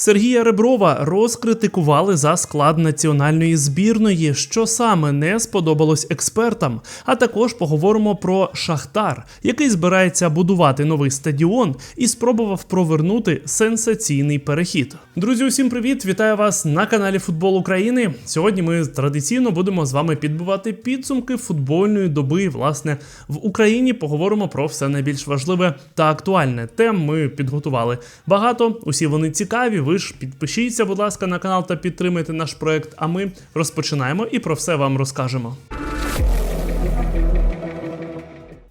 Сергія Реброва розкритикували за склад національної збірної, що саме не сподобалось експертам. А також поговоримо про Шахтар, який збирається будувати новий стадіон і спробував провернути сенсаційний перехід. Друзі, усім привіт! Вітаю вас на каналі Футбол України. Сьогодні ми традиційно будемо з вами підбивати підсумки футбольної доби. Власне, в Україні поговоримо про все найбільш важливе та актуальне. Тем ми підготували багато. Усі вони цікаві. Ви ж підпишіться, будь ласка, на канал та підтримайте наш проект. А ми розпочинаємо і про все вам розкажемо.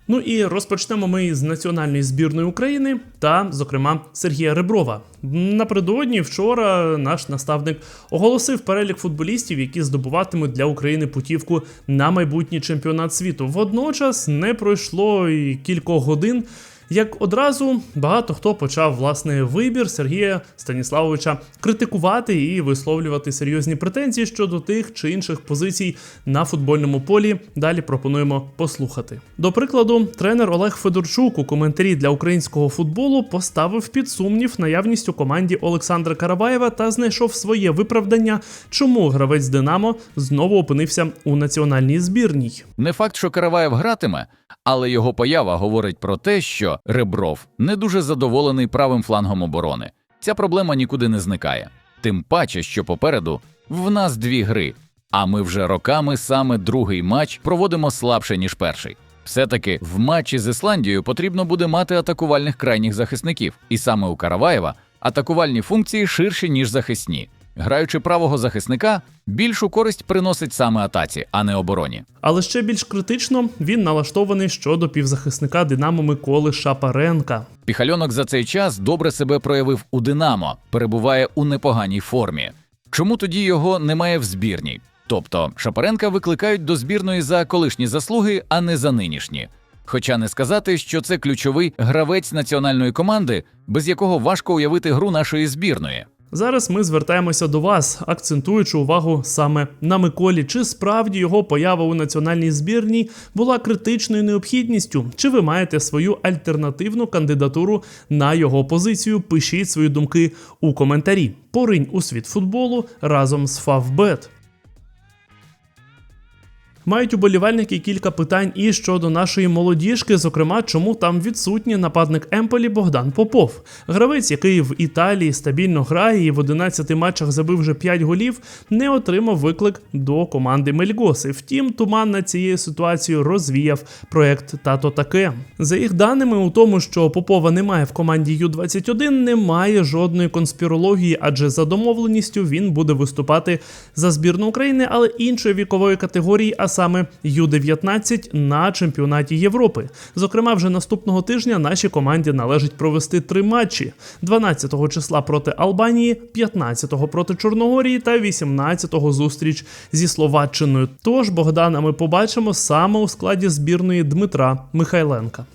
Ну і розпочнемо ми з національної збірної України та, зокрема, Сергія Реброва. Напередодні вчора наш наставник оголосив перелік футболістів, які здобуватимуть для України путівку на майбутній чемпіонат світу. Водночас не пройшло і кількох годин. Як одразу багато хто почав власне вибір Сергія Станіславовича критикувати і висловлювати серйозні претензії щодо тих чи інших позицій на футбольному полі. Далі пропонуємо послухати. До прикладу, тренер Олег Федорчук у коментарі для українського футболу поставив під сумнів наявність у команді Олександра Караваєва та знайшов своє виправдання, чому гравець Динамо знову опинився у національній збірній. Не факт, що Караваєв гратиме, але його поява говорить про те, що Ребров не дуже задоволений правим флангом оборони. Ця проблема нікуди не зникає. Тим паче, що попереду в нас дві гри, а ми вже роками саме другий матч проводимо слабше ніж перший. Все-таки в матчі з Ісландією потрібно буде мати атакувальних крайніх захисників, і саме у Караваєва атакувальні функції ширші ніж захисні. Граючи правого захисника, більшу користь приносить саме атаці, а не обороні. Але ще більш критично він налаштований щодо півзахисника Динамо Миколи Шапаренка. Піхальонок за цей час добре себе проявив у Динамо, перебуває у непоганій формі. Чому тоді його немає в збірній? Тобто Шапаренка викликають до збірної за колишні заслуги, а не за нинішні. Хоча не сказати, що це ключовий гравець національної команди, без якого важко уявити гру нашої збірної. Зараз ми звертаємося до вас, акцентуючи увагу саме на Миколі. Чи справді його поява у національній збірній була критичною необхідністю? Чи ви маєте свою альтернативну кандидатуру на його позицію? Пишіть свої думки у коментарі. Поринь у світ футболу разом з Фавбет. Мають уболівальники кілька питань і щодо нашої молодіжки, зокрема, чому там відсутній нападник Емполі Богдан Попов. Гравець, який в Італії стабільно грає і в 11 матчах забив вже 5 голів, не отримав виклик до команди Мельгоси. Втім, туман над цією ситуацією розвіяв проект Тато таке. За їх даними, у тому, що Попова немає в команді Ю-21, немає жодної конспірології, адже за домовленістю він буде виступати за збірну України, але іншої вікової категорії, а саме Ю-19 на чемпіонаті Європи. Зокрема, вже наступного тижня нашій команді належить провести три матчі: 12 числа проти Албанії, 15 проти Чорногорії та 18 зустріч зі Словаччиною. Тож Богдана ми побачимо саме у складі збірної Дмитра Михайленка.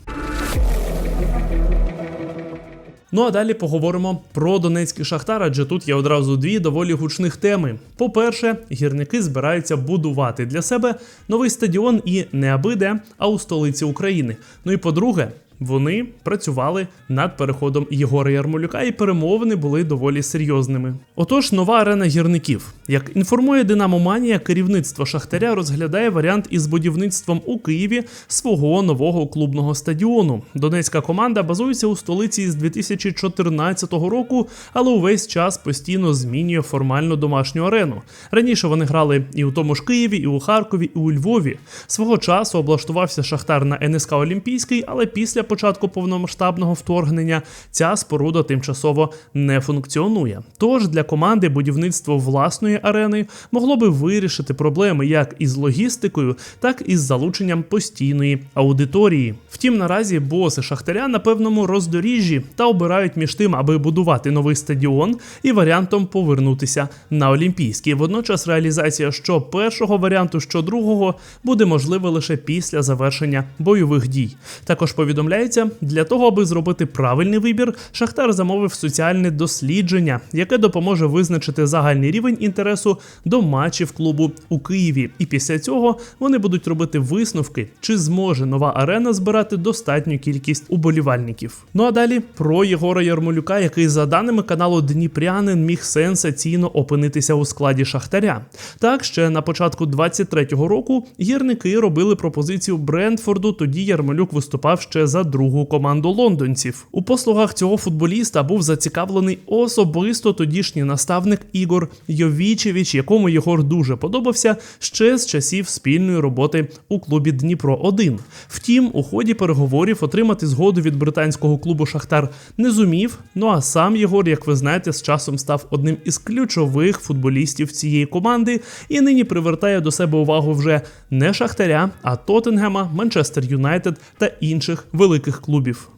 Ну а далі поговоримо про Донецький Шахтар, адже тут є одразу дві доволі гучних теми. По-перше, гірники збираються будувати для себе новий стадіон і не аби де, а у столиці України. Ну і по-друге, вони працювали над переходом Єгора Ярмолюка, і перемовини були доволі серйозними. Отож, нова арена гірників. Як інформує Динамо Манія, керівництво Шахтаря розглядає варіант із будівництвом у Києві свого нового клубного стадіону. Донецька команда базується у столиці з 2014 року, але увесь час постійно змінює формально домашню арену. Раніше вони грали і у тому ж Києві, і у Харкові, і у Львові. Свого часу облаштувався Шахтар на НСК Олімпійський, але після початку повномасштабного вторгнення ця споруда тимчасово не функціонує. Тож для команди будівництво власної арени могло би вирішити проблеми як із логістикою, так і з залученням постійної аудиторії. Втім, наразі боси Шахтаря на певному роздоріжжі та обирають між тим, аби будувати новий стадіон і варіантом повернутися на Олімпійський. Водночас реалізація що першого варіанту, що другого буде можлива лише після завершення бойових дій. Також повідомляє виявляється, для того, аби зробити правильний вибір, Шахтар замовив соціальне дослідження, яке допоможе визначити загальний рівень інтересу до матчів клубу у Києві. І після цього вони будуть робити висновки, чи зможе нова арена збирати достатню кількість уболівальників. Ну а далі про Єгора Ярмолюка, який за даними каналу Дніпрянин міг сенсаційно опинитися у складі Шахтаря. Так, ще на початку 23-го року гірники робили пропозицію Брентфорду. Тоді Ярмолюк виступав ще за другу команду лондонців. У послугах цього футболіста був зацікавлений особисто тодішній наставник Ігор Йовічевич, якому Єгор дуже подобався ще з часів спільної роботи у клубі Дніпро 1 Втім, у ході переговорів отримати згоду від британського клубу Шахтар не зумів. Ну а сам Єгор, як ви знаєте, з часом став одним із ключових футболістів цієї команди і нині привертає до себе увагу вже не Шахтаря, а Тоттенгема, Манчестер Юнайтед та інших великих клубів.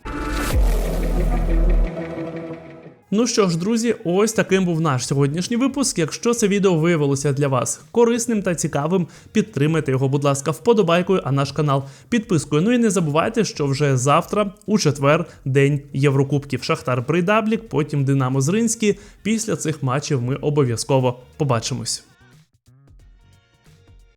Ну що ж, друзі, ось таким був наш сьогоднішній випуск. Якщо це відео виявилося для вас корисним та цікавим, підтримайте його, будь ласка, вподобайкою, а наш канал підпискою. Ну і не забувайте, що вже завтра, у четвер, день Єврокубків. Шахтар Брейдаблік, потім Динамо Зринський. Після цих матчів ми обов'язково побачимось.